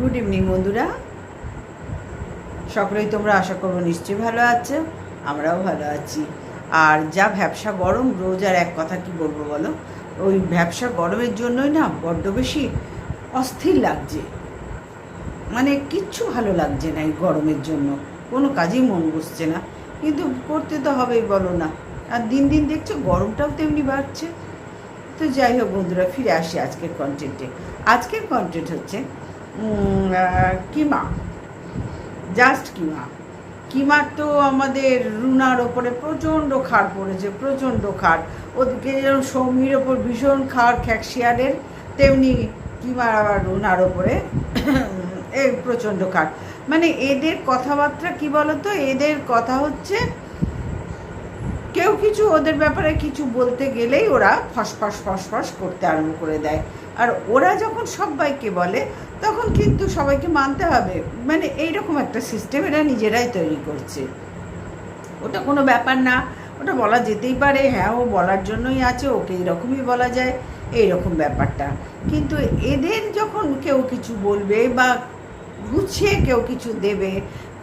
Good evening বন্ধুরা। সকলেই তোমরা আশা করব নিশ্চয়ই ভালো আছো, আমরাও ভালো আছি। আর যা ব্যবসা গরম, রোজ আর এক কথা কি বলব বলো? ওই ব্যবসা গরমের জন্যই না বড্ড বেশি অস্থির লাগছে। মানে কিচ্ছু ভালো লাগছে না এই গরমের জন্য। কোনো কাজেই মন বসছে না। কিন্তু করতে তো হবেই, বলো না। আর দিন দিন দেখছ, গরমটাও তেমনি বাড়ছে। তো যাই হোক বন্ধুরা, ফিরে আসি আজকের কন্টেন্টে আজকের কন্টেন্ট হচ্ছে কিমা। জাস্ট কিমা। কিমার তো আমাদের রুনার ওপরে প্রচণ্ড খাড় পড়েছে, প্রচণ্ড খাড় ওদিকে যেরকম সৌমির ওপর ভীষণ খাড় খ্যাকশিয়ারের, তেমনি কিমার আবার রুনার ওপরে এই প্রচণ্ড খাড় মানে এদের কথাবার্তা কি বলতো? এদের কথা হচ্ছে কেউ কিছু ওদের ব্যাপারে কিছু বলতে গেলেই ওরা ফসফস ফসফস করতে আরম্ভ করে দেয়। আর ওরা যখন সবাইকে বলে, তখন কিন্তু সবাইকে মানতে হবে। মানে এইরকম একটা সিস্টেম এরা নিজেরাই তৈরি করছে। ওটা কোনো ব্যাপার না। ওটা বলা যেতেই পারে হ্যাঁ ও বলার জন্যই আছে, ওকে এইরকমই বলা যায়, এইরকম ব্যাপারটা। কিন্তু এদের যখন কেউ কিছু বলবে বা গুছিয়ে কেউ কিছু দেবে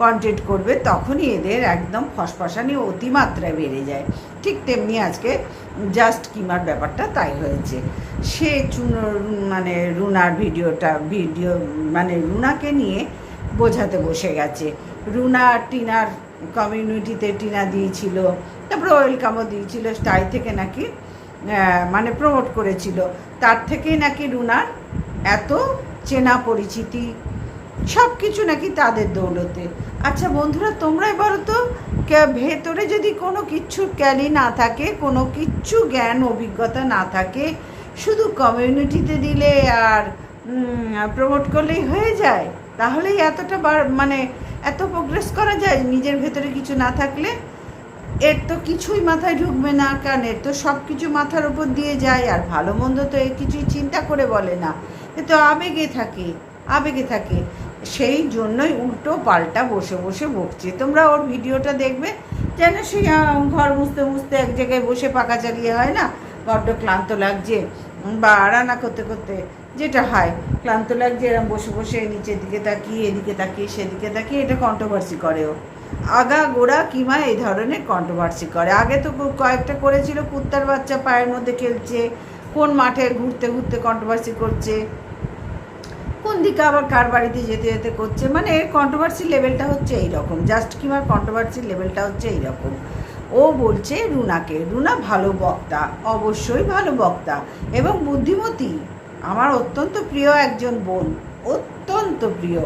কন্টেন্ট করবে, তখনই এদের একদম ফসফসানি অতিমাত্রায় বেড়ে যায়। ঠিক তেমনি আজকে জাস্ট কিমার ব্যাপারটা তাই হয়েছে। সে চুন মানে রুনার ভিডিওটা, ভিডিও মানে রুনাকে নিয়ে বোঝাতে বসে গেছে। রুনা টিনার কমিউনিটিতে টিনা দিয়েছিল, তারপরে ওয়েলকামও দিয়েছিল, তাই থেকে নাকি মানে প্রমোট করেছিল। তার থেকেই নাকি রুনার এত চেনা পরিচিতি সব কিছু নাকি তাদের দৌলতে। আচ্ছা বন্ধুরা, তোমরাই বলো তো ভেতরে যদি কোনো কিচ্ছু ক্যালি না থাকে, কোনো কিচ্ছু জ্ঞান, অভিজ্ঞতা না থাকে, শুধু কমিউনিটিতে দিলে আর প্রমোট করলেই হয়ে যায়? তাহলেই এতটা বার- মানে এত প্রোগ্রেস করা যায় নিজের ভেতরে কিছু না থাকলে? এর তো কিছুই মাথায় ঢুকবে না, কারণ এর তো সব কিছু মাথার উপর দিয়ে যায়, আর ভালো মন্দ তো এর কিছুই চিন্তা করে বলে না। এ তো আবেগে থাকে আবেগে থাকে। সেই জন্যই উল্টো পাল্টা বসে বসে বকছে। তোমরা ওর ভিডিওটা দেখবে, যেন সে ঘর মুছতে মুছতে এক জায়গায় বসে পাকা চালিয়ে হয় না, বড্ড ক্লান্ত লাগছে, বা রান্না করতে করতে যেটা হয়, ক্লান্ত লাগছে এরকম বসে বসে নিচের দিকে তাকিয়ে, এদিকে তাকিয়ে, সেদিকে তাকিয়ে, এটা কন্ট্রোভার্সি করে ও। আগা, গোড়া, কিমা এই ধরনের কন্ট্রোভার্সি করে। আগে তো কয়েকটা করেছিল, কুত্তার বাচ্চা পায়ের মধ্যে খেলছে, কোন মাঠে ঘুরতে ঘুরতে কন্ট্রোভার্সি করছে কোন দিকে আবার কার বাড়িতে যেতে যেতে করছে? মানে কন্ট্রোভার্সি লেভেলটা হচ্ছে এই রকম জাস্ট কিমার কন্ট্রোভার্সি লেভেলটা হচ্ছে এই রকম ও বলছে রুনাকে, রুনা ভালো বক্তা, অবশ্যই ভালো বক্তা এবং বুদ্ধিমতী। আমার অত্যন্ত প্রিয় একজন বোন, অত্যন্ত প্রিয়।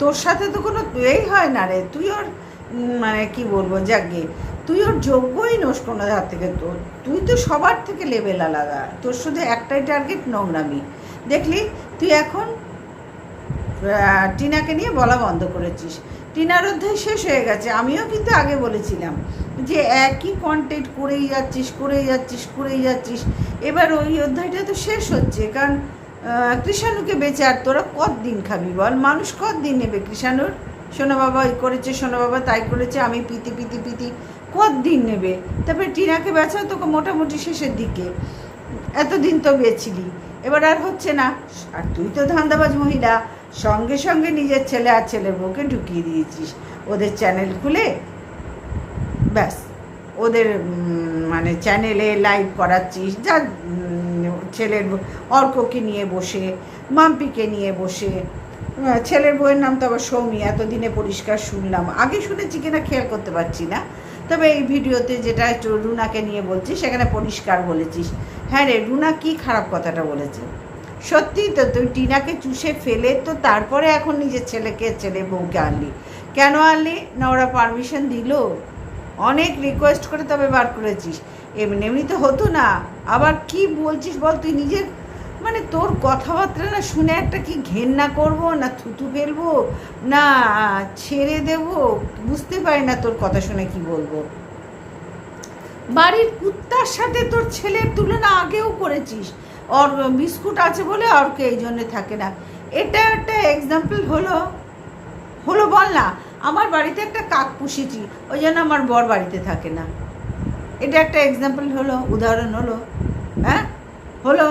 তোর সাথে তো কোনো এই হয় না রে। তুই ওর মানে কি বলব, যাকে, তুই ওর যোগ্যই নোস কোনো হাত থেকে। তোর তুই তো সবার থেকে লেভেল আলাদা। তোর শুধু একটাই টার্গেট নোংরামি। দেখলি, তুই এখন টিনাকে নিয়ে বলা বন্ধ করেছিস। টিনার অধ্যায় শেষ হয়ে গেছে, আমিও কিন্তু আগে বলেছিলাম যে একই কন্টেন্ট করেই যাচ্ছিস করেই যাচ্ছিস করেই যাচ্ছিস। এবার ওই অধ্যায়টা তো শেষ হচ্ছে, কারণ কৃষাণুকে বেঁচে আর তোরা কতদিন খাবি বল? মানুষ কতদিন নেবে কৃষাণুর? সোনা বাবা এই করেছে সোনা বাবা, তাই করেছে, আমি পিতি পিতি পিতি, কতদিন নেবে? তারপরে টিনাকে বেচাও তোকে মোটামুটি শেষের দিকে। এতদিন তো বেছিলি এবার আর হচ্ছে না। আর তুই তো ধান্দাবাজ মহিলা, সঙ্গে সঙ্গে নিজের ছেলে আর ছেলের বউকে ঢুকিয়ে দিয়েছিস। ওদের চ্যানেল খুলে ব্যাস, ওদের মানে চ্যানেলে লাইভ করাচ্ছিস। যা ছেলের অর্ককে নিয়ে বসে, মাম্পিকে নিয়ে বসে ছেলের বউয়ের নাম তো আবার সৌমি, এতদিনে পরিষ্কার শুনলাম। আগে শুনেছি কিনা খেয়াল করতে পারছি না। তবে এই ভিডিওতে যেটা রুনাকে নিয়ে বলছিস সেখানে পরিষ্কার বলেছিস। হ্যাঁ রে, রুনা কি খারাপ কথাটা বলেছে? সত্যি তো, তুই টিনাকে চুষে ফেলে তো তারপরে এখন নিজের ছেলেকে, ছেলে বউকে আনলি। কেন আনলি? না ওরা পারমিশন দিল। অনেক রিকোয়েস্ট করে তবে বার করেছিস। এমনি এমনি তো হতো না। আবার কি বলছিস বল? তুই নিজের মানে তোর কথাবার্তা না শুনে একটা কি ঘেন্না করব না থুতু ফেলব? না, ছেড়ে দেব? বুঝতে পারি না তোর কথা শুনে কি বলব। বাড়ির কুত্তার সাথে তোর ছেলের তুলনা আগেও করেছিস। ওর বিস্কুট আছে বলে ওরকে এই জন্যে থাকে না। এটা একটা এক্সাম্পল হলো হলো বল না, আমার বাড়িতে একটা কাক পুষেছি, ওই জন্য আমার বর বাড়িতে থাকে না। এটা একটা এক্সাম্পল হলো, উদাহরণ হলো হ্যাঁ? হলো,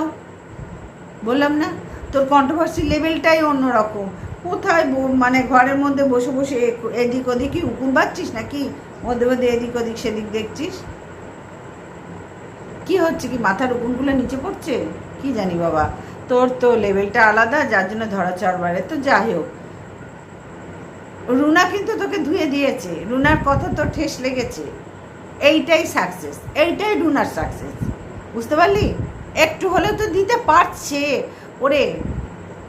বললাম না, তোর কন্ট্রোভার্সি লেভেলটাই অন্যরকম। কোথায় মানে ঘরের মধ্যে বসে বসে এদিক ওদিকই উকুন বাচ্ছিস নাকি? মধ্যে মধ্যে এদিক ওদিক সেদিক দেখছিস? কি হচ্ছে কি? মাথার উকুনগুলো নিচে পড়ছে? কি জানি বাবা। তোর তো লেভেলটা আলাদা, যার জন্য ধরা চড় বাড়ে তো যাই হোক। রুনা কিন্তু তোকে ধুয়ে দিয়েছে। রুনার কথা তোর ঠেস লেগেছে। এইটাই সাকসেস এইটাই রুনার সাকসেস বুঝতে পারলি? একটু হলেও তো দিতে পারছে। ওরে,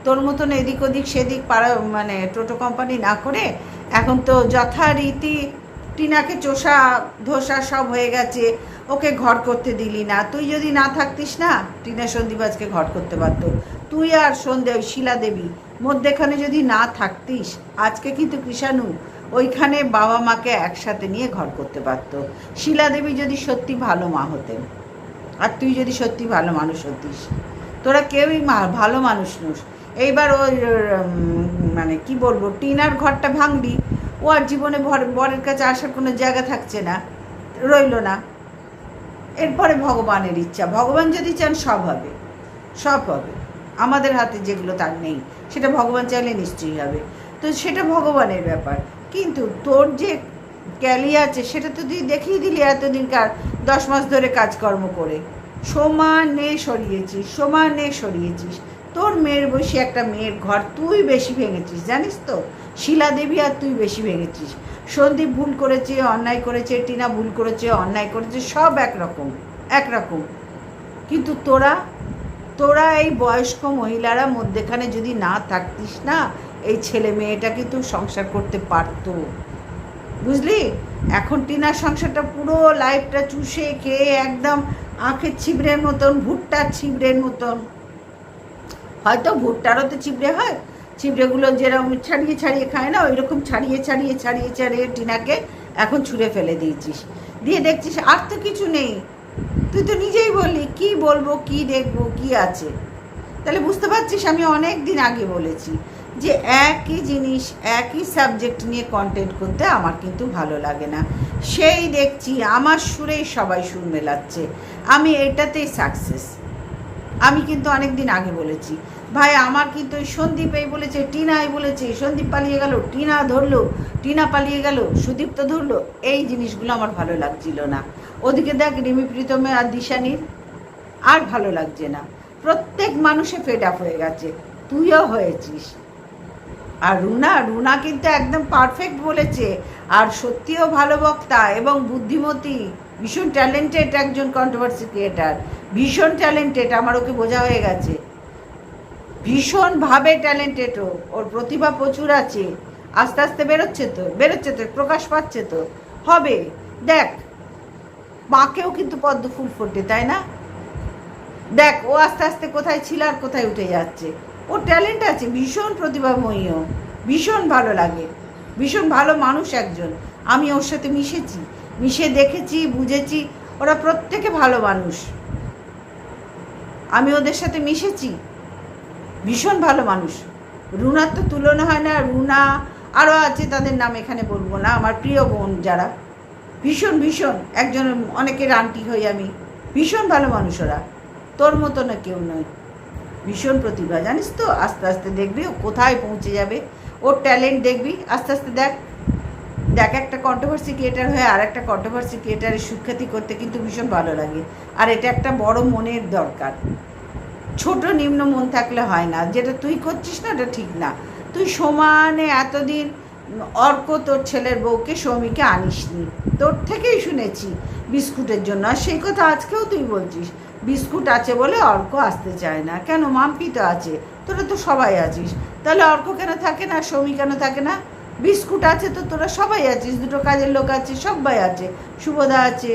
তোর মতন এদিক ওদিক সেদিক পাড়া মানে টোটো কোম্পানি না করে এখন তো যথারীতি টিনাকে চোষা, ধোসা সব হয়ে গেছে, ওকে ঘর করতে দিলি না। তুই যদি না থাকতিস না, টিনা সন্দীপ আজকে ঘর করতে পারতো তুই আর সন্ধে ওই শিলা দেবী, মধ্যেখানে যদি না থাকতিস, আজকে কিন্তু কৃষাণু, ওইখানে বাবা মাকে একসাথে নিয়ে ঘর করতে পারতো শিলা দেবী যদি সত্যি ভালো মা হতেন, আর তুই যদি সত্যি ভালো মানুষ হতিস, তোরা কেউই ভালো মানুষ নোস। এইবার ওই মানে কি বলব, টিনার ঘরটা ভাঙবি ও আর জীবনে বরের কাছে আসার কোনো জায়গা থাকছে না, রইল না। এরপরে ভগবানের ইচ্ছা। ভগবান যদি চান, সব হবে। সব হবে। আমাদের হাতে যেগুলো তার নেই, সেটা ভগবান চাইলে নিশ্চয়ই হবে। তো সেটা ভগবানের ব্যাপার। কিন্তু তোর যে ক্যালি আছে, সেটা তো তুই দেখিয়ে দিলি এতদিনকার দশ মাস ধরে কাজকর্ম করে। সমানে সরিয়েছিস সমানে সরিয়েছিস। তোর মেয়ের বসে একটা মেয়ের ঘর তুই বেশি ভেঙেছিস, জানিস তো? শিলা দেবী আর তুই বেশি ভেঙেছিস। সন্দীপ ভুল করেছে, অন্যায় করেছে, টিনা ভুল করেছে, অন্যায় করেছে, সব একরকম একরকম। কিন্তু তোরা তোরা এই বয়স্ক মহিলারা মধ্যেখানে যদি না থাকতিস না, এই ছেলে মেয়েটা কিন্তু সংসার করতে পারতো। বুঝলি? এখন টিনার সংসারটা পুরো লাইফটা চুষে খেয়ে একদম আঁখের ছিবড়ের মতন, ভুট্টার ছিবড়ের মতন। হয়তো ভুট্টারও তো চিবড়ে হয় চিবড়েগুলো যেরকম ছাড়িয়ে ছাড়িয়ে খায় না ওই রকম ছাড়িয়ে ছাড়িয়ে ছাড়িয়ে ছাড়িয়ে টিনাকে এখন ছুঁড়ে ফেলে দিয়েছিস। দিয়ে দেখছিস আর তো কিছু নেই। তুই তো নিজেই বললি, কি বলব, কি দেখব, কি আছে? তাহলে বুঝতে পারছিস আমি অনেক দিন আগে বলেছি যে একই জিনিস, একই সাবজেক্ট নিয়ে কন্টেন্ট করতে আমার কিন্তু ভালো লাগে না। সেই দেখছি, আমার সুরেই সবাই সুর মেলাচ্ছে। আমি এটাতেই সাকসেস আমি কিন্তু অনেক দিন আগে বলেছি। ভাই, আমার কিন্তু ওই সন্দীপ এই বলেছে, টিনা এই বলেছে, সন্দীপ পালিয়ে গেল, টিনা ধরলো, টিনা পালিয়ে গেল সুদীপ তো ধরলো, এই জিনিসগুলো আমার ভালো লাগছিল না। ওদিকে দেখ, রিমি প্রীতমে আর দিশানির আর ভালো লাগছে না। প্রত্যেক মানুষে ফেড আপ হয়ে গেছে, তুইও হয়েছিস। আর রুনা রুনা কিন্তু একদম পারফেক্ট বলেছে, আর সত্যিও ভালো বক্তা এবং বুদ্ধিমতী। ভীষণ ট্যালেন্টেড একজন কন্ট্রোভার্সি ক্রিয়েটার ভীষণ ট্যালেন্টেড আমার ওকে বোঝা হয়ে গেছে। ভীষণভাবে ট্যালেন্টেড ও, ওর প্রতিভা প্রচুর আছে। আস্তে আস্তে বেরোচ্ছে তো বেরোচ্ছে তো, প্রকাশ পাচ্ছে তো। হবে, দেখ, মাকেও কিন্তু পদ্ম ফুল ফোটে, তাই না? দেখ, ও আস্তে আস্তে কোথায় ছিল আর কোথায় উঠে যাচ্ছে। ওর ট্যালেন্ট আছে, ভীষণ প্রতিভাময়ীও ভীষণ ভালো লাগে। ভীষণ ভালো মানুষ একজন। আমি ওর সাথে মিশেছি। মিশে দেখেছি, বুঝেছি, ওরা প্রত্যেকে ভালো মানুষ। আমি ওদের সাথে মিশেছি, ভীষণ ভালো মানুষ। রুনার তো তুলনা হয় না, রুনা আরও আছে তাদের নাম এখানে বলব না, আমার প্রিয় বোন যারা। ভীষণ ভীষণ একজন অনেকের আন্টি হই আমি। ভীষণ ভালো মানুষ ওরা। তোর মতো না কেউ নয়। ভীষণ প্রতিভা, জানিস তো? আস্তে আস্তে দেখবি ও কোথায় পৌঁছে যাবে। ওর ট্যালেন্ট দেখবি। আস্তে আস্তে দেখ। দেখ, একটা কন্ট্রোভার্সি ক্রিয়েটার হয়ে আর একটা কন্ট্রোভার্সি ক্রিয়েটারের সুখ্যাতি করতে কিন্তু ভীষণ ভালো লাগে। আর এটা একটা বড় মনের দরকার। ছোট নিম্ন মন থাকলে হয় না। যেটা তুই করছিস না এটা ঠিক না। তুই সমানে এতদিন অর্ক তোর ছেলের বউকে, সৌমিকে আনিসনি। তোর থেকেই শুনেছি বিস্কুটের জন্য। আর সেই কথা আজকেও তুই বলছিস, বিস্কুট আছে বলে অর্ক আসতে চায় না। কেন? মাম্পি তো আছে। তোরা তো সবাই আছিস। তাহলে অর্ক কেন থাকে না? সৌমি কেন থাকে না? বিস্কুট আছে তো তোরা সবাই আছিস, দুটো কাজের লোক আছে সবাই আছে। শুভদা আছে।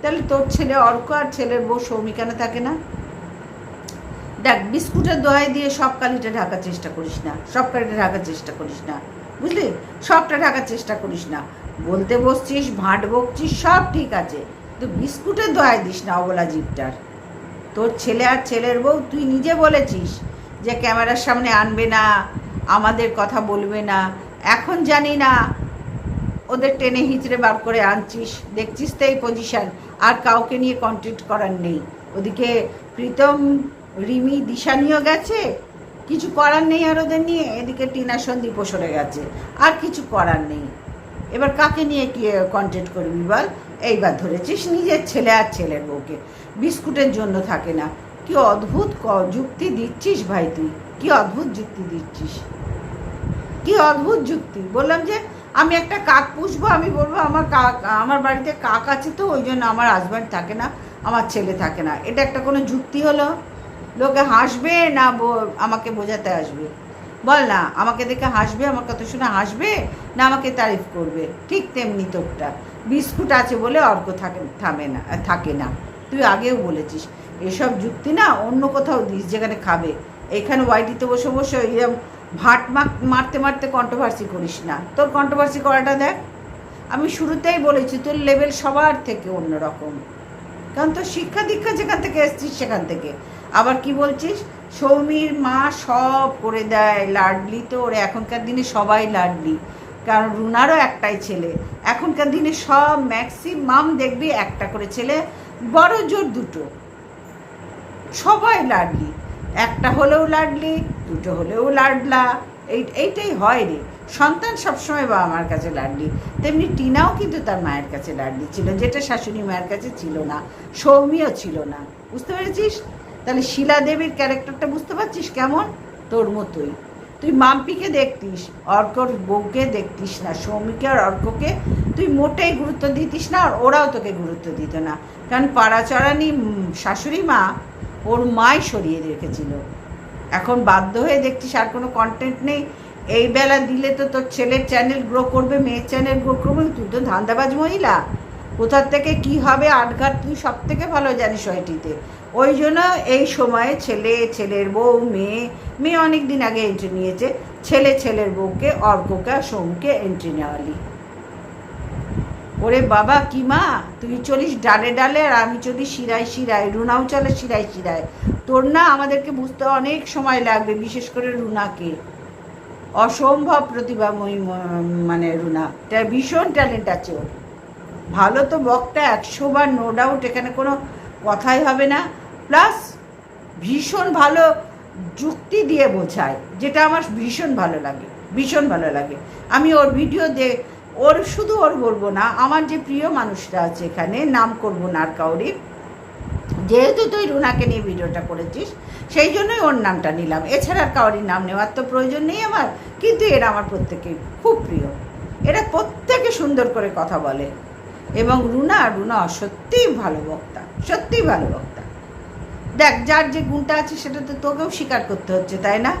তাহলে তোর ছেলে অর্ক আর ছেলের বউ সৌমি কেন থাকে না? দেখ, বিস্কুটের দোহাই দিয়ে সব কালিটা ঢাকার চেষ্টা করিস না সব কালিটা ঢাকার চেষ্টা করিস না, বুঝলি? সবটা ঢাকার চেষ্টা করিস না। বলতে বসছিস ভাঁট বকছিস, সব ঠিক আছে। তো বিস্কুটের দোহাই দিস না অবলা জীবটার তোর ছেলে আর ছেলের বউ, তুই নিজে বলেছিস যে ক্যামেরার সামনে আনবে না, আমাদের কথা বলবে না এখন জানি না, ওদের টেনে হিচড়ে বার করে আনছিস। দেখছিস তো এই পজিশন আর কাউকে নিয়ে কন্টেক্ট করার নেই। ওদিকে প্রীতম, রিমি, দিশা নিয়েও গেছে। কিছু করার নেই আর ওদের নিয়ে। এদিকে টিনা সন্দীপ সরে গেছে। আর কিছু করার নেই। এবার কাকে নিয়ে কি কন্টেন্ট করবি বল? এইবার ধরেছিস নিজের ছেলে আর ছেলের বউকে। বিস্কুটের জন্য থাকে না। কি অদ্ভুত যুক্তি দিচ্ছিস ভাই তুই? কি অদ্ভুত যুক্তি দিচ্ছিস? কি অদ্ভুত যুক্তি। বললাম যে, আমি একটা কাক পুষবো, আমি বলব, আমার কাক, আমার বাড়িতে কাক আছে তো, ওই জন্য আমার হাজব্যান্ড থাকে না, আমার ছেলে থাকে না। এটা একটা কোনো যুক্তি হলো? লোকে হাসবে না আমাকে বোঝাতে আসবে? বল না, আমাকে দেখে হাসবে, আমার কথা শুনে হাসবে, না আমাকে তারিফ করবে? ঠিক তেমনি তোরটা। বিস্কুট আছে বলে অর্ক থাকে, থামে না, থাকে না। তুই আগেও বলেছিস, এসব যুক্তি না অন্য কোথাও দিস, যেখানে খাবে। এখানে ওয়াইটিতে বসে বসে এরকম ভাট মারতে মারতে কন্ট্রোভার্সি করিস না। তোর কন্ট্রোভার্সি করাটা দেখ, আমি শুরুতেই বলেছি, তোর লেভেল সবার থেকে অন্যরকম। কারণ তোর শিক্ষা দীক্ষা যেখান থেকে এসছিস, সেখান থেকে। আবার কি বলছিস? সৌমির মা সব করে দেয় লাডলি তো, ওর এখনকার দিনে সবাই লাডলি। কারণ রুনারও একটাই ছেলে। এখনকার দিনে সব ম্যাক্সিমাম দেখবি একটা করে ছেলে, বড় জোর দুটো। সবাই লাডলি। একটা হলেও লাডলি দুটো হলেও লাডলা। এই, এইটাই হয় রে সন্তান সবসময় বাবা মার কাছে লাডলি। তেমনি টিনাও কিন্তু তার মায়ের কাছে লাডলি ছিল, যেটা শাশুড়ি মায়ের কাছে ছিল না, সৌমিও ছিল না। বুঝতে পেরেছিস? তাহলে শিলা দেবীর ক্যারেক্টারটা বুঝতে পারছিস কেমন? তোর মতোই। তুই মাম্পিকে দেখতিস, অর্কর বউকে দেখতিস না, সৌমিকে আর অর্ককে তুই মোটেই গুরুত্ব দিতিস না আর ওরাও তোকে গুরুত্ব দিত না। কারণ পাড়াচড়ানি শাশুড়ি মা ওর মাই সরিয়ে রেখেছিল। এখন বাধ্য হয়ে দেখছিস আর কোনো কন্টেন্ট নেই। এই বেলা দিলে তো তোর ছেলের চ্যানেল গ্রো করবে, মেয়ের চ্যানেল গ্রো করবে, তুই তো ধান্দাবাজ মহিলা। কোথার থেকে কি হবে, আটঘাট তুই সব থেকে ভালো জানিস ওইটিতে ওই জন্য এই সময়ে ছেলে, ছেলের বউ, মেয়ে মেয়ে অনেক দিন আগে এন্ট্রি নিয়েছে। ছেলে, ছেলের বউকে, অর্ককে, সোমকে এন্ট্রি নেওয়ালি ওরে বাবা, কি মা? তুই চলিস ডালে ডালে আর আমি চলি শিরায় শিরায় রুনাও চলে শিরায় শিরায়। তোর না আমাদেরকে বুঝতে অনেক সময় লাগবে, বিশেষ করে রুনাকে। অসম্ভব প্রতিভাময়ী মানে রুনা। তার ভীষণ ট্যালেন্ট আছে ওর। ভালো তো বক্তা, একশো বার নো ডাউট এখানে কোনো কথাই হবে না। প্লাস ভীষণ ভালো যুক্তি দিয়ে বোঝায়, যেটা আমার ভীষণ ভালো লাগে, ভীষণ ভালো লাগে। আমি ওর ভিডিও দে, ওর শুধু ওর বলব না, আমার যে প্রিয় মানুষরা আছে এখানে, নাম করব না আর কাউরি যেহেতু তুই রুনাকে নিয়ে ভিডিওটা করেছিস, সেই জন্যই ওর নামটা নিলাম। এছাড়া আর কাউরির নাম নেওয়ার তো প্রয়োজন নেই আমার, কিন্তু এরা আমার প্রত্যেকে খুব প্রিয়। এরা প্রত্যেকে সুন্দর করে কথা বলে। এবং রুনা রুনা সত্যিই ভালো বক্তা, সত্যিই ভালো বক্তা। দেখ, যার যে গুণটা আছে সেটা তো তোকেও স্বীকার করতে হচ্ছে, তাই না?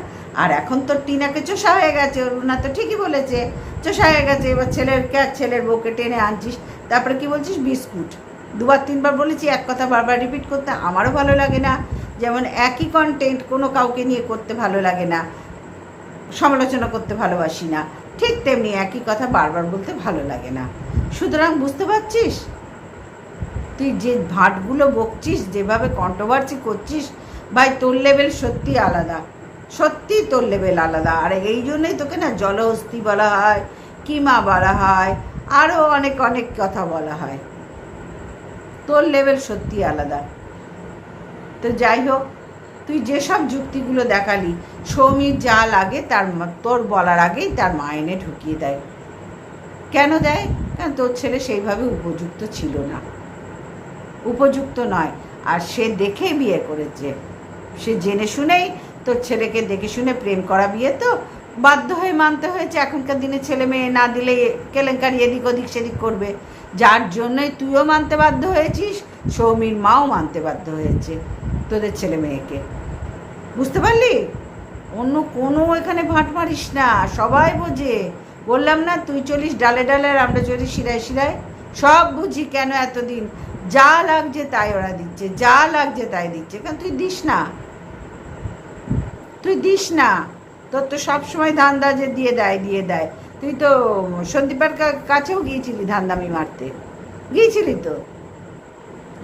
আর এখন তো টিনাকে চোষা হয়ে গেছে রুনা তো ঠিকই বলেছে। চোষা হয়ে গেছে, এবার ছেলেরকে আর ছেলের বউকে টেনে আনছিস? তারপরে কি বলছিস? বিস্কুট। দুবার, তিনবার বলেছি, এক কথা বারবার রিপিট করতে আমারও ভালো লাগে না। যেমন একই কন্টেন্ট কোনো কাউকে নিয়ে করতে ভালো লাগে না, সমালোচনা করতে ভালোবাসি না, ঠিক তেমনি একই কথা বারবার বলতে ভালো লাগে না। সুতরাং বুঝতে পারছিস? তুই যে ভাটগুলো বকছিস, যেভাবে কন্ট্রোভার্সি করছিস, ভাই তোর লেভেল সত্যি আলাদা। সত্যি তোর লেভেল আলাদা। আর এই জন্যই তোকে না জলহস্তি বলা হয়, কিমা বলা হয় আরও অনেক অনেক কথা বলা হয়। তোর লেভেল সত্যি আলাদা। তো যাই হোক, তুই যেসব যুক্তিগুলো দেখালি, সৌমির যা লাগে তার তোর বলার আগেই তার মা এনে ঢুকিয়ে দেয়। কেন দেয়? কারণ তোর ছেলে সেইভাবে উপযুক্ত ছিল না। উপযুক্ত নয়। আর সে দেখে বিয়ে করেছে। সে জেনে শুনেই তোর ছেলেকে দেখে শুনে প্রেম করা বিয়ে তো বাধ্য হয়ে মানতে হয়েছে। এখনকার দিনে ছেলে মেয়ে না দিলে কেলেঙ্কারি এদিক ওদিক সেদিক করবে। যার জন্যই তুইও মানতে বাধ্য হয়েছিস, সৌমির মাও মানতে বাধ্য হয়েছে তোদের ছেলে মেয়েকে। বুঝতে পারলি? অন্য কোনো এখানে ভাট মারিস না, সবাই বোঝে। বললাম না, তুই চলিস ডালে ডালে আর আমরা চলি শিরায় শিরায় সব বুঝি কেন এতদিন? যা লাগছে তাই ওরা দিচ্ছে, যা লাগছে তাই দিচ্ছে। কারণ তুই দিস না? তুই দিস না। তোর তো সবসময় ধান্দা যে দিয়ে দেয় দিয়ে দেয়। তুই তো সন্দীপার কাছেও গিয়েছিলি ধান্দামি মারতে। গিয়েছিলি তো?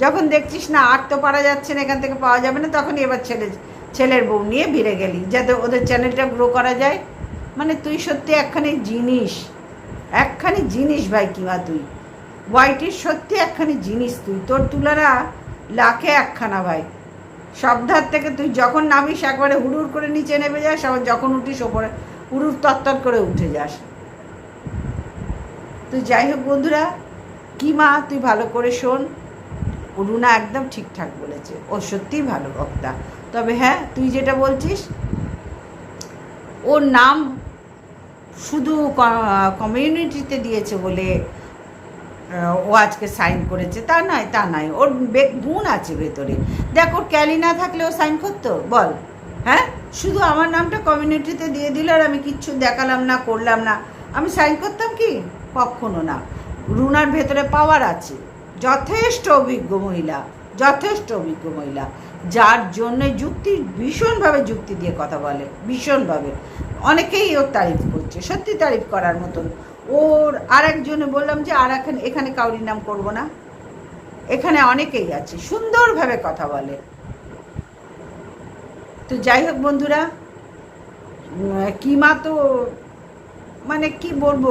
যখন দেখছিস না, আর তো পারা যাচ্ছে না, এখান থেকে পাওয়া যাবে না তখন এবার ছেলে ছেলের বউ নিয়ে ভিড়ে গেলি, যাতে ওদের চ্যানেলটা গ্রো করা যায়। মানে তুই সত্যি একখানি জিনিস একখানি জিনিস ভাই কিমা তুই? ওয়াইটির সত্যি একখানি জিনিস তুই, তোর তুলারা লাখে একখানা ভাই। সব ধার থেকে তুই যখন নামিস, একবারে হুড়ুর করে নিচে নেমে যাস, আবার যখন উঠিস, ওপরে হুড়ুর তত্তর করে উঠে যাস। তুই যাই হোক বন্ধুরা, কি মা, তুই ভালো করে শোন। রুনা একদম ঠিকঠাক বলেছে। ও সত্যিই ভালো বক্তা। তবে হ্যাঁ তুই যেটা বলছিস, ওর নাম শুধু কমিউনিটিতে দিয়েছে বলে ও আজকে সাইন করেছে। তা নয় তা নয়। ওর গুণ আছে ভেতরে। দেখ, ওর ক্যালি না থাকলে ও সাইন করতো? বল। হ্যাঁ? শুধু আমার নামটা কমিউনিটিতে দিয়ে দিল আর আমি কিচ্ছু দেখালাম না, করলাম না। আমি সাইন করতাম কি? কখনো না। রুনার ভেতরে পাওয়ার আছে। যথেষ্ট অভিজ্ঞ মহিলা, যথেষ্ট অভিজ্ঞ মহিলা। যার জন্য যুক্তি, ভীষণভাবে যুক্তি দিয়ে কথা বলে, ভীষণভাবে। অনেকেই ওর তারিফ করছে, সত্যি তারিফ করার মতন। ওর আর একজনে বললাম যে, আর এখানে এখানে কাউরির নাম করব না। এখানে অনেকেই আছে, সুন্দরভাবে কথা বলে। তো যাই হোক বন্ধুরা কিমা তো মানে কি বলব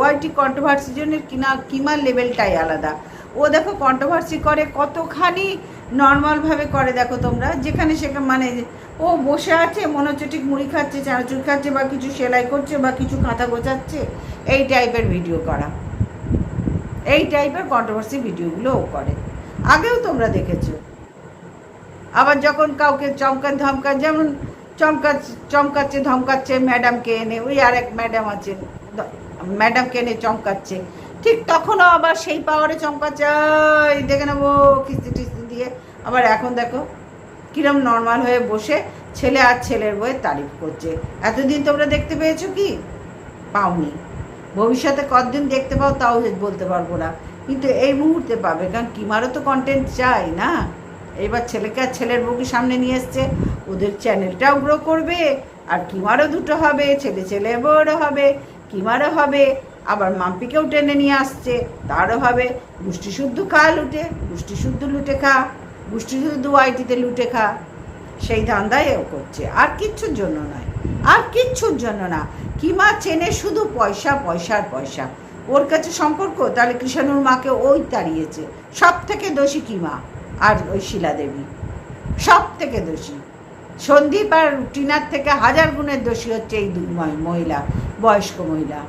ওয়াইটি কন্ট্রোভার্সির জন্য কিনা, কিমার লেভেলটাই আলাদা। ও দেখো কন্ট্রোভার্সি করে, কতখানি নর্মালভাবে করে দেখো তোমরা। যেখানে সেখানে মানে ও বসে আছে মনে হচ্ছে ঠিক মুড়ি খাচ্ছে, চানাচুর খাচ্ছে, বা কিছু সেলাই করছে, বা কিছু কাঁথা গোছাচ্ছে, এই টাইপের ভিডিও করা। এই টাইপের কন্ট্রোভার্সি ভিডিওগুলো ও করে। আগেও তোমরা দেখেছ। আবার যখন কাউকে চমকান ধমকান, যেমন চমকা চমকাচ্ছে, ধমকাচ্ছে ম্যাডামকে এনে, ওই আর এক ম্যাডাম আছে। দ- ম্যাডামকে এনে চমকাচ্ছে। ঠিক তখনও আবার সেই পাওয়ারে চমকাচ্ছে দেখে নেব, কিস্তি টিস্তি দিয়ে। আবার এখন দেখো, কিরম নর্মাল হয়ে বসে ছেলে আর ছেলের বইয়ের তারিফ করছে। এতদিন তোমরা দেখতে পেয়েছ কি? পাওনি। ভবিষ্যতে কতদিন দেখতে পাও তাও বলতে পারব না। কিন্তু এই মুহূর্তে পাবে, কারণ কিমারও তো কন্টেন্ট চাই, না? এবার ছেলেকে আর ছেলের বউকে সামনে নিয়ে এসছে, ওদের চ্যানেলটাও গ্রো করবে, আর কিমারও দুটো হবে, ছেলে ছেলে বউরও হবে। কিমারও হবে? আবার মাম্পিকেও টেনে নিয়ে আসছে, তারও হবে। গুষ্টি শুদ্ধ খা লুটে গুষ্টি শুদ্ধ লুটে খা গুষ্টি শুদ্ধ ওয়াইটিতে লুটে খা। সেই ধান্দায় ও করছে। আর কিচ্ছুর জন্য নয়, আর কিচ্ছুর জন্য না। কিমা চেনে শুধু পয়সা, পয়সার পয়সা। ওর কাছে সম্পর্ক, তাহলে কৃষাণুর মাকে ওই তাড়িয়েছে। সব থেকে দোষী কিমা আর ওই শিলা দেবী সব থেকে দোষী। সন্দীপ আর টিনার থেকে হাজার গুণের দোষী হচ্ছে এই মহিলা। বয়স্ক মহিলা।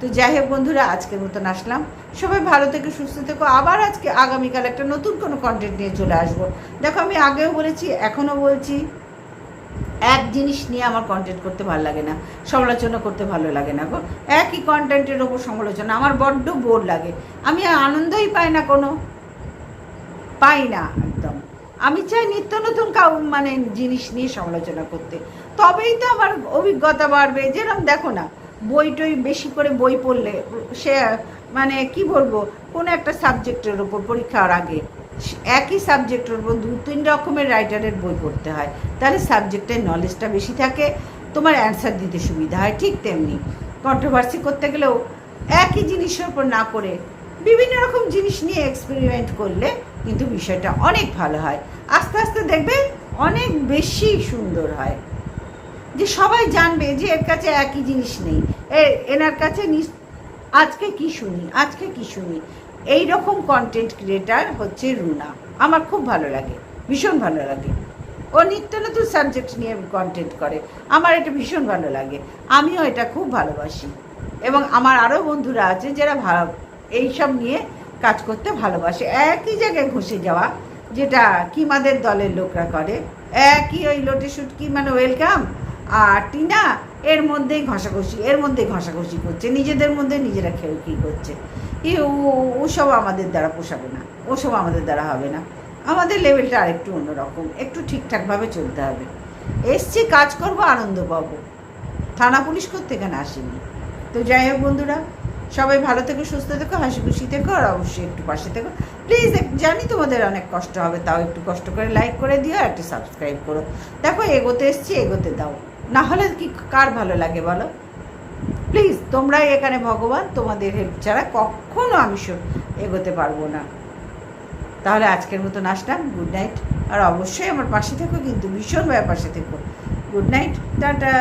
তো যাই হোক বন্ধুরা, আজকের মতন আসলাম। সবাই ভালো থেকে, সুস্থ থেকো। আবার আজকে আগামীকাল একটা নতুন কোনো কন্টেন্ট নিয়ে চলে আসব। দেখো, আমি আগেও বলেছি, এখনও বলছি, এক জিনিস নিয়ে আমার কন্টেন্ট করতে ভালো লাগে না। সমালোচনা করতে ভালো লাগে না গো। একই কন্টেন্টের ওপর সমালোচনা, আমার বড্ড বোর লাগে। আমি আনন্দই পাই না কোনো। পাই না, একদম। আমি চাই নিত্য নতুন কাউ মানে জিনিস নিয়ে সমালোচনা করতে। তবেই তো আমার অভিজ্ঞতা বাড়বে। যেরকম দেখো না, বই টই বেশি করে বই পড়লে সে মানে কি বলব, কোনো একটা সাবজেক্টের ওপর পরীক্ষার আগে একই সাবজেক্টের উপর দু, তিন রকমের রাইটারের বই পড়তে হয়। তাহলে সাবজেক্টের নলেজটা বেশি থাকে, তোমার অ্যান্সার দিতে সুবিধা হয়, ঠিক তেমনি। কন্ট্রোভার্সি করতে গেলেও একই জিনিসের উপর না করে বিভিন্ন রকম জিনিস নিয়ে এক্সপেরিমেন্ট করলে কিন্তু বিষয়টা অনেক ভালো হয়। আস্তে আস্তে দেখবে অনেক বেশি সুন্দর হয়। যে সবাই জানবে যে এর কাছে একই জিনিস নেই। এনার কাছে আজকে কি শুনি, আজকে কি শুনি। এই রকম কন্টেন্ট ক্রিয়েটার হচ্ছে রুনা। আমার খুব ভালো লাগে, ভীষণ ভালো লাগে। ও নিত্য নতুন সাবজেক্ট নিয়ে কন্টেন্ট করে। আমার এটা ভীষণ ভালো লাগে। আমিও এটা খুব ভালোবাসি। এবং আমার আরও বন্ধুরা আছে যারা ভালো এইসব নিয়ে কাজ করতে ভালোবাসে। একই জায়গায় ঘষে যাওয়া, যেটা কিমাদের দলের লোকরা করে। একই ওই লোটে শুটকি মানে ওয়েলকাম। আর টিনা, এর মধ্যেই ঘষাঘষি, এর মধ্যেই ঘষাঘষি করছে। নিজেদের মধ্যে নিজেরা খেয়ে কী করছে? ও- ওসব আমাদের দ্বারা পোষাবে না। ওসব আমাদের দ্বারা হবে না। আমাদের লেভেলটা আরেকটু অন্যরকম। একটু ঠিকঠাকভাবে চলতে হবে। এসছি, কাজ করব, আনন্দ পাবো। থানা পুলিশ করতে এখানে আসেনি। তো যাই হোক বন্ধুরা সবাই ভালো থেকো, সুস্থ থেকো হাসি খুশি থেকো, আর অবশ্যই একটু পাশে থেকো। প্লিজ জানি তোমাদের অনেক কষ্ট হবে, তাও একটু কষ্ট করে লাইক করে দিও আর একটু সাবস্ক্রাইব করো। দেখো, এগোতে এসছি, এগোতে দাও। না হলে কি, কার ভালো লাগে বলো? প্লিজ তোমরাই এখানে ভগবান, তোমাদের হেল্প ছাড়া কখনো আমি এগোতে পারব না। তাহলে আজকের মতন আসলাম গুড নাইট আর অবশ্যই আমার পাশে থেকো, কিন্তু ভীষণভাবে পাশে থেকো। Good night tata.